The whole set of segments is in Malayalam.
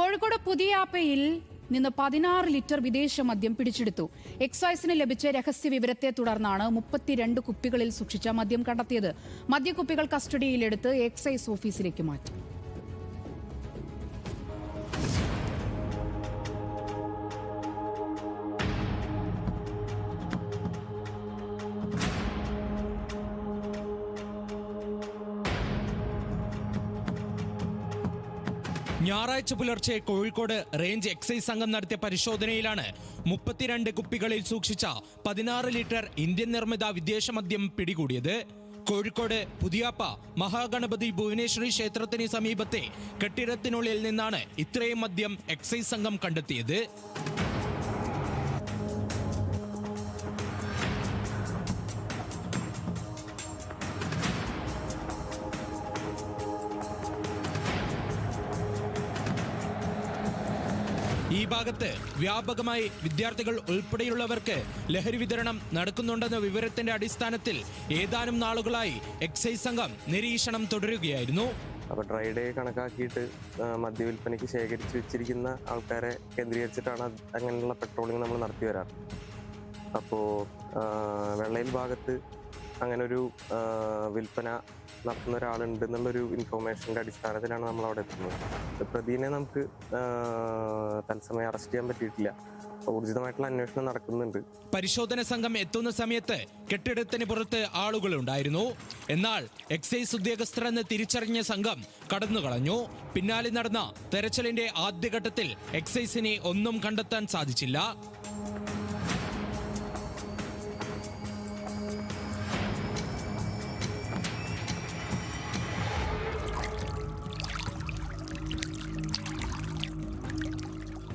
കോഴിക്കോട് പുതിയാപ്പയിൽ നിന്ന് പതിനാറ് ലിറ്റർ വിദേശ മദ്യം പിടിച്ചെടുത്തു. എക്സൈസിന് ലഭിച്ച രഹസ്യ വിവരത്തെ തുടർന്നാണ് മുപ്പത്തിരണ്ട് കുപ്പികളിൽ സൂക്ഷിച്ച മദ്യം കണ്ടെത്തിയത്. മദ്യക്കുപ്പികൾ കസ്റ്റഡിയിലെടുത്ത് എക്സൈസ് ഓഫീസിലേക്ക് മാറ്റി. ഞായറാഴ്ച പുലർച്ചെ കോഴിക്കോട് റേഞ്ച് എക്സൈസ് സംഘം നടത്തിയ പരിശോധനയിലാണ് മുപ്പത്തിരണ്ട് കുപ്പികളിൽ സൂക്ഷിച്ച പതിനാറ് ലിറ്റർ ഇന്ത്യൻ നിർമ്മിത വിദേശ മദ്യം പിടികൂടിയത്. കോഴിക്കോട് പുതിയാപ്പ മഹാഗണപതി ഭുവനേശ്വരി ക്ഷേത്രത്തിന് സമീപത്തെ കെട്ടിടത്തിനുള്ളിൽ നിന്നാണ് ഇത്രയും മദ്യം എക്സൈസ് സംഘം കണ്ടെത്തിയത്. ഈ ഭാഗത്ത് വ്യാപകമായി വിദ്യാർത്ഥികൾ ഉൾപ്പെടെയുള്ളവർക്ക് ലഹരി വിതരണം നടക്കുന്നുണ്ടെന്ന വിവരത്തിന്റെ അടിസ്ഥാനത്തിൽ ഏതാനും നാളുകളായി എക്സൈസ് സംഘം നിരീക്ഷണം തുടരുകയായിരുന്നു. അപ്പോൾ ഡ്രൈഡേ കണക്കാക്കിയിട്ട് മദ്യവിൽപ്പനയ്ക്ക് ശേഖരിച്ച് വെച്ചിരിക്കുന്ന ആൾക്കാരെ കേന്ദ്രീകരിച്ചിട്ടാണ് അങ്ങനെയുള്ള പെട്രോളിംഗ് നമ്മൾ നടത്തി വരാറ്. അപ്പോൾ വെള്ളയിൽ ഭാഗത്ത് അങ്ങനൊരു വിൽപ്പന നടത്തുന്ന ഒരാളുണ്ട് എന്നുള്ളൊരു ഇൻഫോർമേഷന്റെ അടിസ്ഥാനത്തിലാണ് നമ്മൾ അവിടെ എത്തുന്നത് പ്രതിനെ നമുക്ക് തത്സമയം അറസ്റ്റ് ചെയ്യാൻ പറ്റിയിട്ടില്ല. ഊർജിതമായിട്ടുള്ള അന്വേഷണം നടക്കുന്നുണ്ട്. പരിശോധന സംഘം എത്തുന്ന സമയത്ത് കെട്ടിടത്തിന് പുറത്ത് ആളുകളുണ്ടായിരുന്നു. എന്നാൽ എക്സൈസ് ഉദ്യോഗസ്ഥരെന്ന് തിരിച്ചറിഞ്ഞ സംഘം കടന്നുകളഞ്ഞു. പിന്നാലെ നടന്ന തെരച്ചിലിന്റെ ആദ്യഘട്ടത്തിൽ എക്സൈസിനെ ഒന്നും കണ്ടെത്താൻ സാധിച്ചില്ല.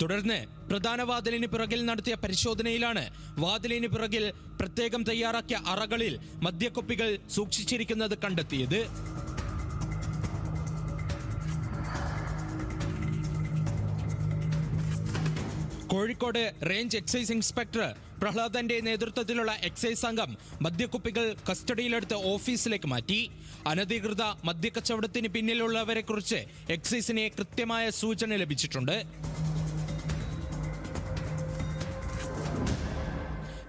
തുടർന്ന് പ്രധാന വാതിലിന് പിറകിൽ നടത്തിയ പരിശോധനയിലാണ് വാതിലിന് പിറകിൽ പ്രത്യേകം തയ്യാറാക്കിയ അറകളിൽ മദ്യക്കുപ്പികൾ സൂക്ഷിച്ചിരിക്കുന്നത് കണ്ടെത്തിയത്. കോഴിക്കോട് റേഞ്ച് എക്സൈസ് ഇൻസ്പെക്ടർ പ്രഹ്ലാദന്റെ നേതൃത്വത്തിലുള്ള എക്സൈസ് സംഘം മദ്യക്കുപ്പികൾ കസ്റ്റഡിയിലെടുത്ത് ഓഫീസിലേക്ക് മാറ്റി. അനധികൃത മദ്യക്കച്ചവടത്തിന് പിന്നിലുള്ളവരെക്കുറിച്ച് എക്സൈസിന് കൃത്യമായ സൂചന ലഭിച്ചിട്ടുണ്ട്.